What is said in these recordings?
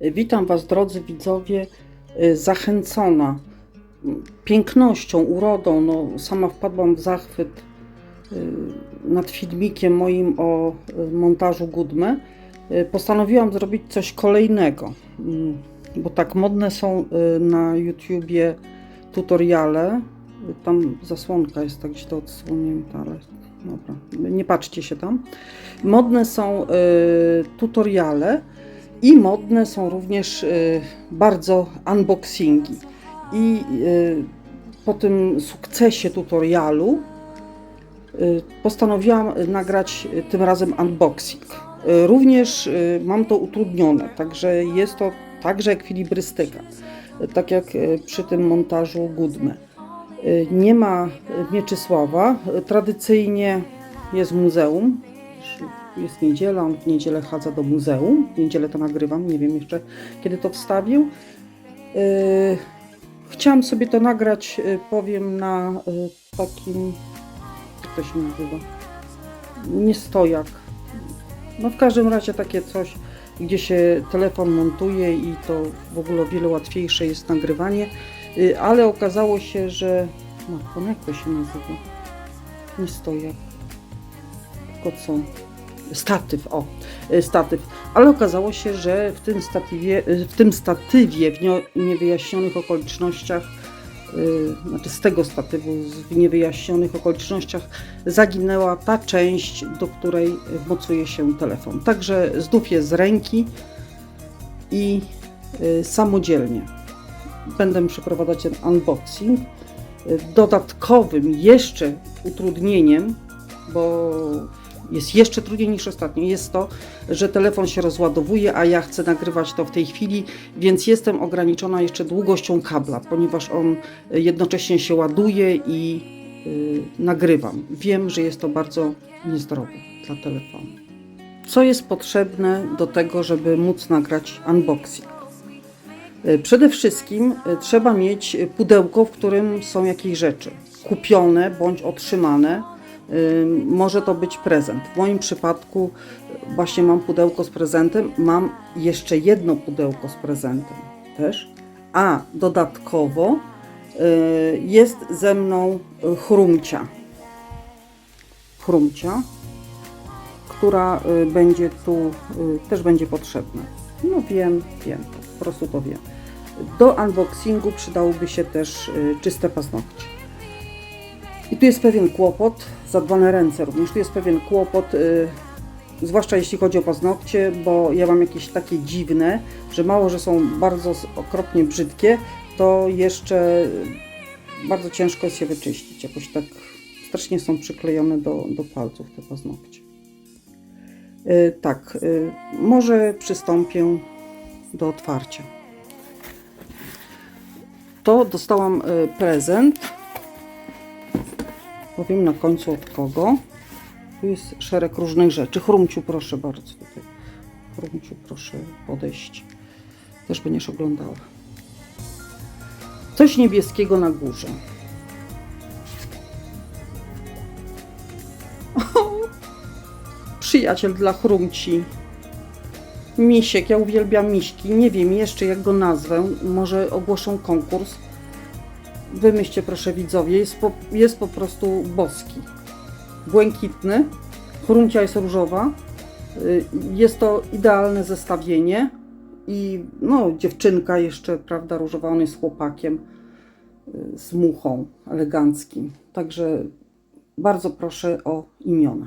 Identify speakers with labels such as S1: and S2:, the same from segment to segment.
S1: Witam Was, drodzy widzowie, y, zachęcona pięknością, urodą. No, sama wpadłam w zachwyt y, nad filmikiem moim o y, montażu Gudme. Y, Postanowiłam zrobić coś kolejnego, mm, bo tak modne są na YouTubie tutoriale. Tam zasłonka jest tak źle odsłonięta, ale dobra, nie patrzcie się tam. Modne są tutoriale i modne są również y, bardzo unboxingi. I y, po tym sukcesie tutorialu y, postanowiłam nagrać tym razem unboxing. Również mam to utrudnione, także jest to także ekwilibrystyka, tak jak przy tym montażu Gudme. Nie ma Mieczysława, tradycyjnie jest muzeum, jest niedziela, on w niedzielę chadza do muzeum. W niedzielę to nagrywam, nie wiem jeszcze kiedy to wstawił. Yy, chciałam sobie to nagrać, yy, powiem, na yy, takim, jak to się nazywa, nie stojak. No w każdym razie takie coś, gdzie się telefon montuje i to w ogóle o wiele łatwiejsze jest nagrywanie. Ale okazało się, że, matko, no jak to się nazywa? Nie stojak. Tylko co? Statyw, o, y, statyw. Ale okazało się, że w tym statywie, y, w tym statywie w nio- niewyjaśnionych okolicznościach, y, znaczy z tego statywu w niewyjaśnionych okolicznościach zaginęła ta część, do której mocuje się telefon. Także znów jest z ręki i samodzielnie. Będę przeprowadzać ten unboxing. Dodatkowym jeszcze utrudnieniem, bo jest jeszcze trudniej niż ostatnio, jest to, że telefon się rozładowuje, a ja chcę nagrywać to w tej chwili, więc jestem ograniczona jeszcze długością kabla, ponieważ on jednocześnie się ładuje i y, nagrywam. Wiem, że jest to bardzo niezdrowe dla telefonu. Co jest potrzebne do tego, żeby móc nagrać unboxing? Y, Przede wszystkim trzeba mieć pudełko, w którym są jakieś rzeczy kupione bądź otrzymane. Może to być prezent. W moim przypadku właśnie mam pudełko z prezentem. Mam jeszcze jedno pudełko z prezentem też. A dodatkowo y, jest ze mną y, chrumcia. Chrumcia, która y, będzie tu też będzie potrzebna. No wiem, wiem, po prostu to wiem. Do unboxingu przydałoby się też czyste paznokcie. I tu jest pewien kłopot, zadbane ręce również. Tu jest pewien kłopot, y, zwłaszcza jeśli chodzi o paznokcie, bo ja mam jakieś takie dziwne, że mało, że są bardzo okropnie brzydkie, to jeszcze bardzo ciężko jest je wyczyścić. Jakoś tak strasznie są przyklejone do, do palców te paznokcie. Y, tak, y, może przystąpię do otwarcia. To dostałam y, prezent Powiem na końcu od kogo. Tu jest szereg różnych rzeczy. Chrumciu, proszę bardzo tutaj. Chrumciu, proszę podejść. Też będziesz oglądała. Coś niebieskiego na górze. Przyjaciel dla chrumci. Misiek, ja uwielbiam miśki. Nie wiem jeszcze jak go nazwę. Może ogłoszą konkurs. Wymyślcie proszę widzowie, jest po, jest po prostu boski. Błękitny, chruncia jest różowa. Y, Jest to idealne zestawienie. I no, dziewczynka jeszcze, prawda, różowa, on jest chłopakiem y, z muchą eleganckim. Także bardzo proszę o imiona.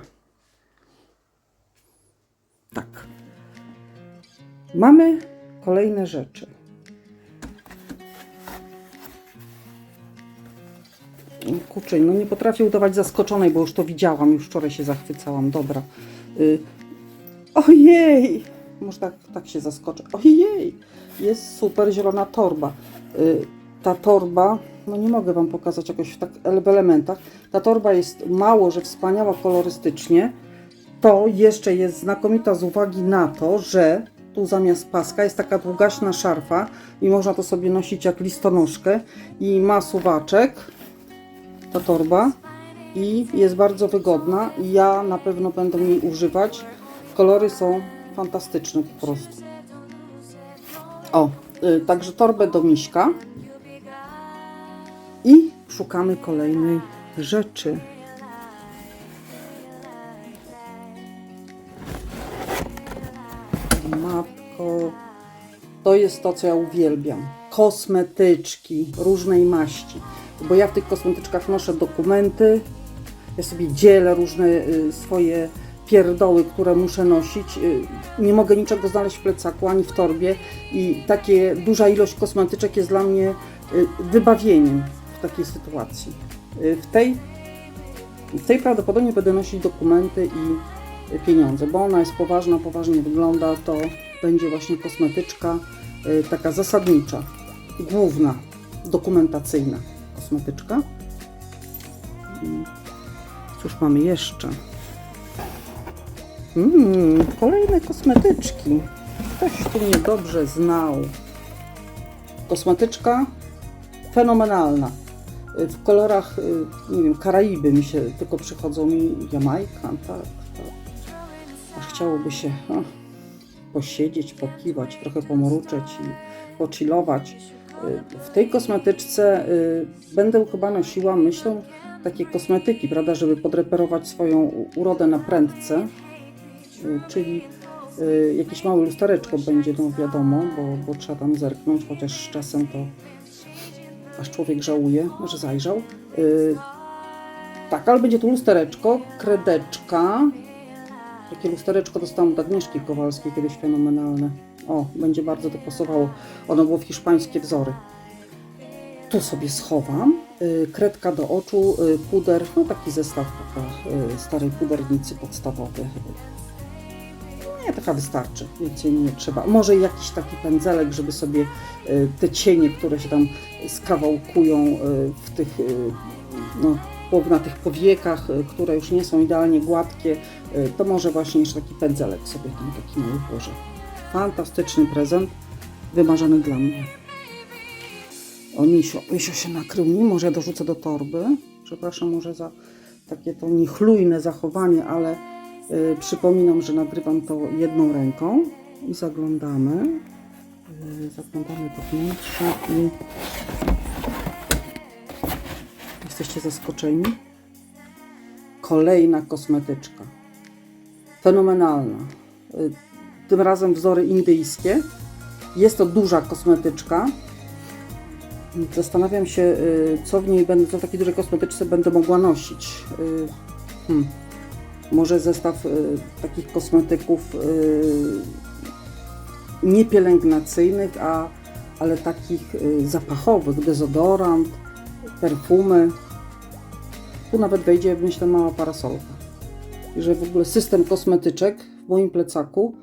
S1: Tak. Mamy kolejne rzeczy. Kurczę, no nie potrafię udawać zaskoczonej, bo już to widziałam, już wczoraj się zachwycałam. Dobra. Y, ojej! Może tak, tak się zaskoczę. Ojej! Jest super zielona torba. Y, ta torba, no nie mogę Wam pokazać jakoś w tak elementach. Ta torba jest mało, że wspaniała kolorystycznie. To jeszcze jest znakomita z uwagi na to, że tu zamiast paska jest taka długaśna szarfa i można to sobie nosić jak listonoszkę i ma suwaczek ta torba i jest bardzo wygodna ja na pewno będę jej używać. Kolory są fantastyczne po prostu. O, y, także torbę do miśka. I szukamy kolejnej rzeczy. Matko, to jest to, co ja uwielbiam. Kosmetyczki różnej maści. Bo ja w tych kosmetyczkach noszę dokumenty, ja sobie dzielę różne y, swoje pierdoły, które muszę nosić. Y, Nie mogę niczego znaleźć w plecaku ani w torbie i takie duża ilość kosmetyczek jest dla mnie y, wybawieniem w takiej sytuacji. W tej, w tej prawdopodobnie będę nosić dokumenty i pieniądze, bo ona jest poważna, poważnie wygląda, to będzie właśnie kosmetyczka taka zasadnicza, główna, dokumentacyjna kosmetyczka. Cóż mamy jeszcze? Mm, kolejne kosmetyczki. Ktoś tu mnie dobrze znał. Kosmetyczka fenomenalna. Y, W kolorach, y, nie wiem, Karaiby mi się tylko przychodzą mi. Jamajka, tak, tak. Aż chciałoby się posiedzieć, pokiwać, trochę pomruczeć i pochillować. W tej kosmetyczce y, będę chyba nosiła, myślę, takie kosmetyki, prawda, żeby podreperować swoją urodę na prędce, Y, czyli y, jakieś małe lustereczko będzie, no wiadomo, bo, bo trzeba tam zerknąć, chociaż czasem to aż człowiek żałuje, że zajrzał. Tak, ale będzie tu lustereczko, kredeczka. Takie lustereczko dostałam od Agnieszki Kowalskiej, kiedyś fenomenalne. O, będzie bardzo to pasowało. Ono było w hiszpańskie wzory. Tu sobie schowam. Y, Kredka do oczu, y, puder, no taki zestaw taka, y, starej pudernicy podstawowy. Nie, taka wystarczy. Więcej nie trzeba. Może jakiś taki pędzelek, żeby sobie te cienie, które się tam skawałkują w tych, no, na tych powiekach, które już nie są idealnie gładkie, to może właśnie jeszcze taki pędzelek sobie tam taki mały włożę. Fantastyczny prezent, wymarzony dla mnie. O, Misio, Misio się nakrył nim, może ja dorzucę do torby. Przepraszam może za takie to niechlujne zachowanie, ale y, przypominam, że nagrywam to jedną ręką i zaglądamy. Y, zaglądamy do wnętrza i jesteście zaskoczeni. Kolejna kosmetyczka. Fenomenalna. Y, tym razem wzory indyjskie. Jest to duża kosmetyczka. Zastanawiam się, y, co w niej będę, co w takiej dużej kosmetyczce będę mogła nosić. Y, Hmm. Może zestaw y, takich kosmetyków y, niepielęgnacyjnych, a, ale takich zapachowych, dezodorant, perfumy. Tu nawet wejdzie, myślę, mała parasolka. I że w ogóle system kosmetyczek w moim plecaku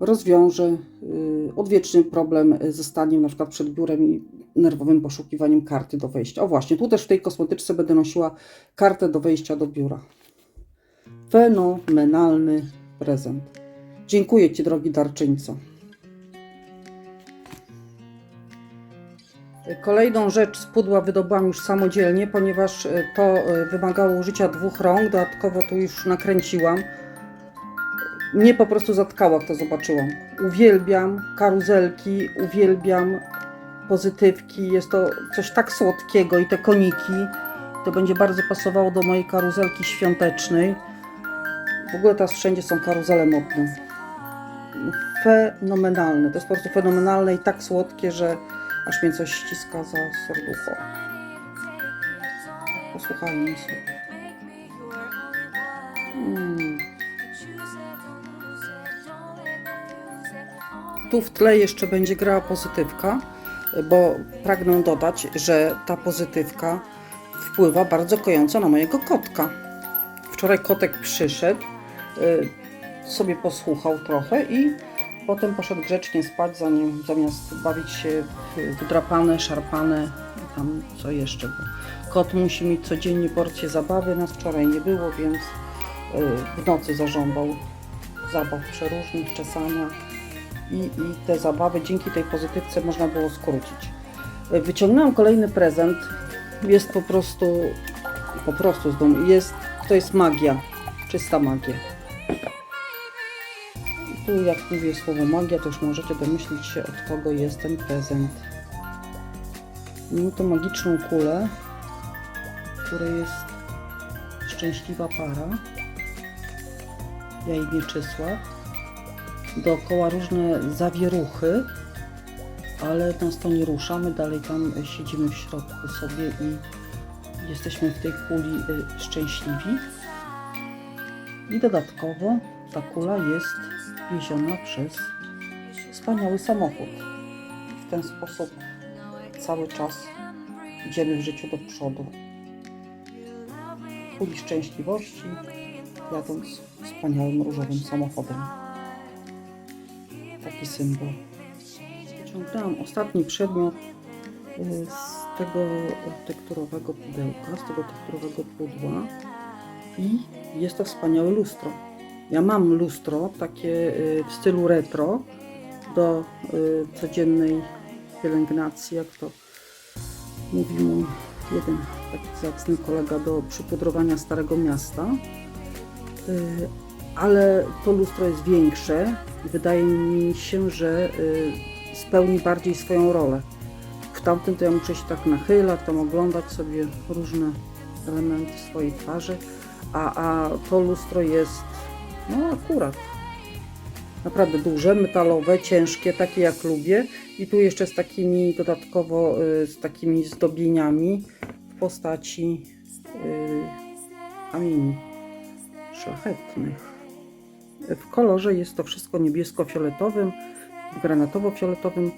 S1: rozwiąże y, odwieczny problem ze staniem na przykład przed biurem i nerwowym poszukiwaniem karty do wejścia. O właśnie, tu też w tej kosmetyczce będę nosiła kartę do wejścia do biura. Fenomenalny prezent. Dziękuję Ci, drogi darczyńco. Kolejną rzecz z pudła wydobyłam już samodzielnie, ponieważ to y, wymagało użycia dwóch rąk. Dodatkowo tu już nakręciłam. Mnie po prostu zatkało, jak to zobaczyłam. Uwielbiam karuzelki, uwielbiam pozytywki. Jest to coś tak słodkiego i te koniki. To będzie bardzo pasowało do mojej karuzelki świątecznej. W ogóle teraz wszędzie są karuzele modne. Fenomenalne. To jest po prostu fenomenalne i tak słodkie, że aż mnie coś ściska za serducho. Posłuchajmy sobie. Mm. Tu w tle jeszcze będzie grała pozytywka, bo pragnę dodać, że ta pozytywka wpływa bardzo kojąco na mojego kotka. Wczoraj kotek przyszedł, y, sobie posłuchał trochę i potem poszedł grzecznie spać, zanim, zamiast bawić się w wdrapane, szarpane i tam co jeszcze. Bo kot musi mieć codziennie porcję zabawy, nas wczoraj nie było, więc y, w nocy zażądał zabaw przeróżnych, czesania i, i te zabawy dzięki tej pozytywce można było skrócić. Y, Wyciągnęłam kolejny prezent. Jest po prostu, po prostu z domu, jest, to jest magia, czysta magia. tu jak mówię słowo magia, to już możecie domyślić się od kogo jest ten prezent. Mam to magiczną kulę, w której jest szczęśliwa para. Ja i Mieczysław. Dookoła różne zawieruchy, ale nas to nie rusza. My dalej tam siedzimy w środku sobie i jesteśmy w tej kuli y, szczęśliwi. I dodatkowo ta kula jest wieziona przez wspaniały samochód. W ten sposób cały czas idziemy w życiu do przodu. Kuli szczęśliwości, jadąc wspaniałym różowym samochodem. Taki symbol. Wyciągnęłam ostatni przedmiot y, z tego tekturowego pudełka, z tego tekturowego pudła i jest to wspaniałe lustro. Ja mam lustro takie y, w stylu retro do y, codziennej pielęgnacji, jak to mówi mój jeden taki zacny kolega do przypudrowania Starego Miasta. Ale to lustro jest większe i wydaje mi się, że y, spełni bardziej swoją rolę. W tamtym to ja muszę się tak nachylać, tam oglądać sobie różne elementy swojej twarzy, a, a to lustro jest no akurat naprawdę duże, metalowe, ciężkie, takie jak lubię i tu jeszcze z takimi dodatkowo y, z takimi zdobieniami w postaci y, kamieni szlachetnych. W kolorze jest to wszystko niebiesko-fioletowym, granatowo-fioletowym.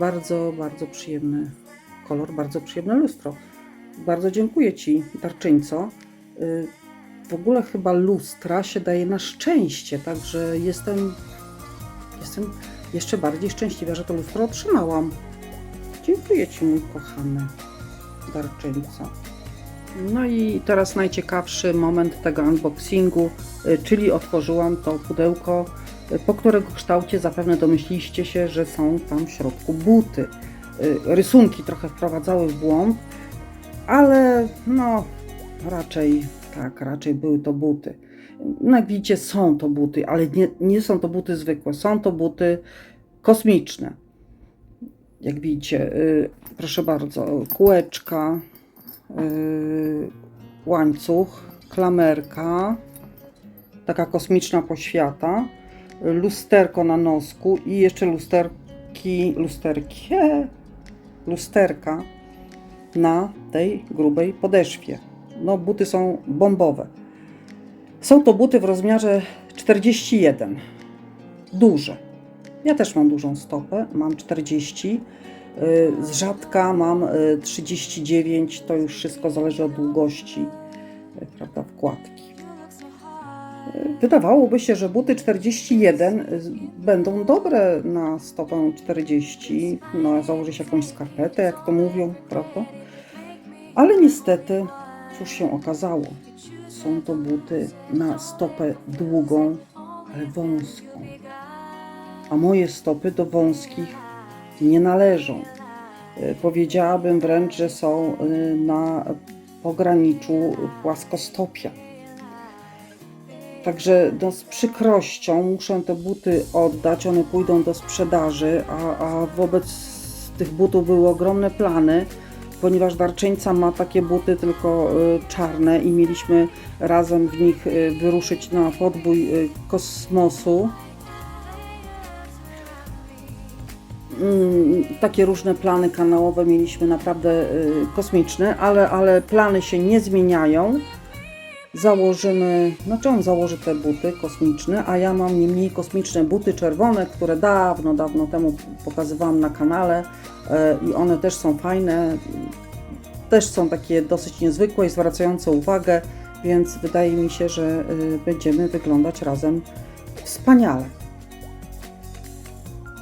S1: Bardzo, bardzo przyjemny kolor, bardzo przyjemne lustro. Bardzo dziękuję Ci, darczyńco. W ogóle chyba lustra się daje na szczęście, także jestem, jestem jeszcze bardziej szczęśliwa, że to lustro otrzymałam. Dziękuję Ci, mój kochany darczyńco. No i teraz najciekawszy moment tego unboxingu, y, czyli otworzyłam to pudełko, y, po którego kształcie zapewne domyśliście się, że są tam w środku buty. Y, Rysunki trochę wprowadzały w błąd, ale no raczej tak, raczej były to buty. No jak widzicie są to buty, ale nie, nie są to buty zwykłe, są to buty kosmiczne. Jak widzicie, proszę bardzo, kółeczka, łańcuch, klamerka, taka kosmiczna poświata, y, lusterko na nosku i jeszcze lusterki, lusterki, lusterka na tej grubej podeszwie. No, buty są bombowe. Są to buty w rozmiarze 41. Duże. Ja też mam dużą stopę, mam 40. y, Z rzadka mam y, 39. To już wszystko zależy od długości y, prawda, wkładki. Y, Wydawałoby się, że buty 41 y, będą dobre na stopę 40. No, założy się jakąś skarpetę, jak to mówią, prawda? Ale niestety, cóż się okazało? Są to buty na stopę długą, ale wąską. A moje stopy do wąskich nie należą. E, Powiedziałabym wręcz, że są e, na pograniczu płaskostopia. Także no, z przykrością muszę te buty oddać, one pójdą do sprzedaży, a, a wobec tych butów były ogromne plany, ponieważ darczyńca ma takie buty tylko y, czarne i mieliśmy razem w nich wyruszyć na podbój kosmosu. Takie różne plany kanałowe mieliśmy naprawdę y, kosmiczne, ale, ale plany się nie zmieniają. Założymy, znaczy on założy te buty kosmiczne, a ja mam nie mniej kosmiczne buty czerwone, które dawno, dawno temu pokazywałam na kanale e, i one też są fajne. Też są takie dosyć niezwykłe i zwracające uwagę, więc wydaje mi się, że y, będziemy wyglądać razem wspaniale.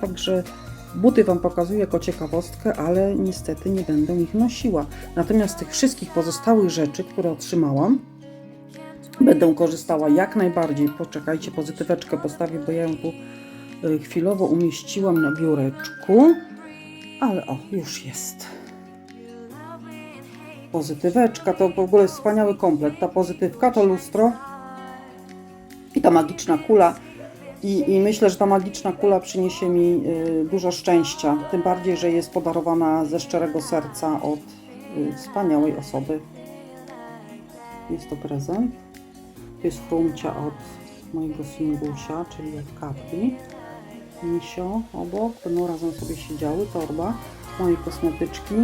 S1: Także buty Wam pokazuję jako ciekawostkę, ale niestety nie będę ich nosiła. Natomiast tych wszystkich pozostałych rzeczy, które otrzymałam, będę korzystała jak najbardziej. Poczekajcie, pozytyweczkę postawię, bo ja ją tu y, chwilowo umieściłam na biureczku. Ale o, już jest. Pozytyweczka to w ogóle wspaniały komplet. Ta pozytywka to lustro i ta magiczna kula I, I myślę, że ta magiczna kula przyniesie mi y, dużo szczęścia. Tym bardziej, że jest podarowana ze szczerego serca od y, wspaniałej osoby. Jest to prezent. To jest frumcia od mojego singusia, czyli od Katri. Misio obok, będą razem sobie siedziały, torba, moje kosmetyczki.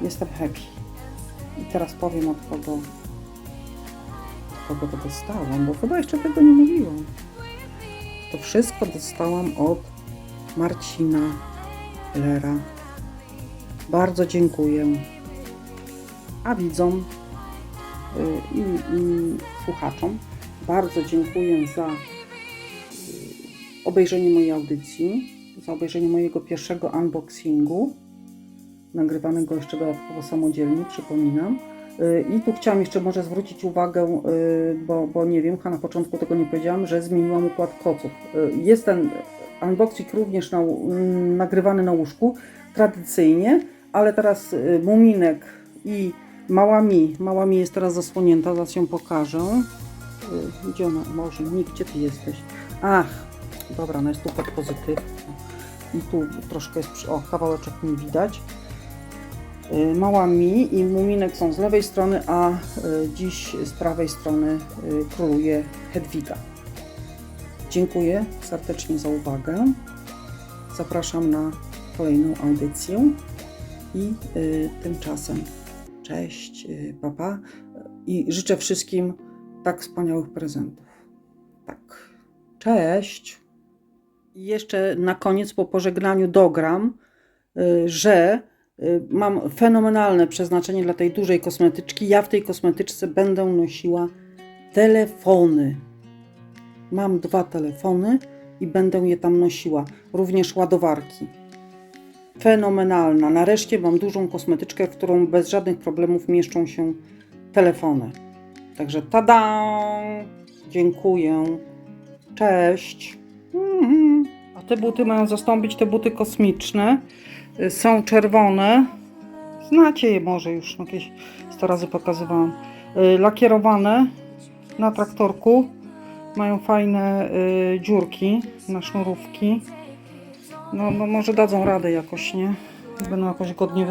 S1: Jestem happy. I teraz powiem od kogo, od kogo to dostałam, bo chyba jeszcze tego nie mówiłam. To wszystko dostałam od Marcina Lera. Bardzo dziękuję. A widzom y, i, i słuchaczom bardzo dziękuję za y, obejrzenie mojej audycji, za obejrzenie mojego pierwszego unboxingu, nagrywanego jeszcze dodatkowo samodzielnie, przypominam. Y, I tu chciałam jeszcze może zwrócić uwagę, y, bo, bo nie wiem, chyba na początku tego nie powiedziałam, że zmieniłam układ koców. Y, Jest ten unboxing również na, mm, nagrywany na łóżku, tradycyjnie, ale teraz Muminek i Mała Mi, Mała Mi jest teraz zasłonięta, zaraz ją pokażę. Gdzie ona? Może, nikt, gdzie ty jesteś? Ach, dobra, ona jest tu pod pozytyw. I tu troszkę jest, o, kawałeczek mi widać. Y, Mała Mi i Muminek są z lewej strony, a y, dziś z prawej strony y, króluje Hedwiga. Dziękuję serdecznie za uwagę. Zapraszam na kolejną audycję i tymczasem cześć, papa i życzę wszystkim tak wspaniałych prezentów. Tak. Cześć. I jeszcze na koniec po pożegnaniu dogram, że mam fenomenalne przeznaczenie dla tej dużej kosmetyczki. Ja w tej kosmetyczce będę nosiła telefony. Mam dwa telefony i będę je tam nosiła, również ładowarki. Fenomenalna. Nareszcie mam dużą kosmetyczkę, w którą bez żadnych problemów mieszczą się telefony. Także tada! Dziękuję. Cześć. Mhm. A te buty mają zastąpić te buty kosmiczne. Są czerwone. Znacie je może już, jakieś 100 razy pokazywałam. Y, Lakierowane na traktorku. Mają fajne y, dziurki na sznurówki. No, no może dadzą radę jakoś, nie? Będą jakoś godnie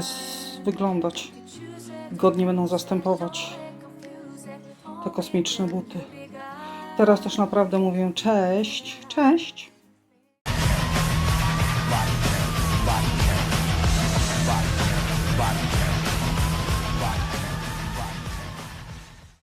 S1: wyglądać. Godnie będą zastępować te kosmiczne buty. Teraz też naprawdę mówię cześć, cześć.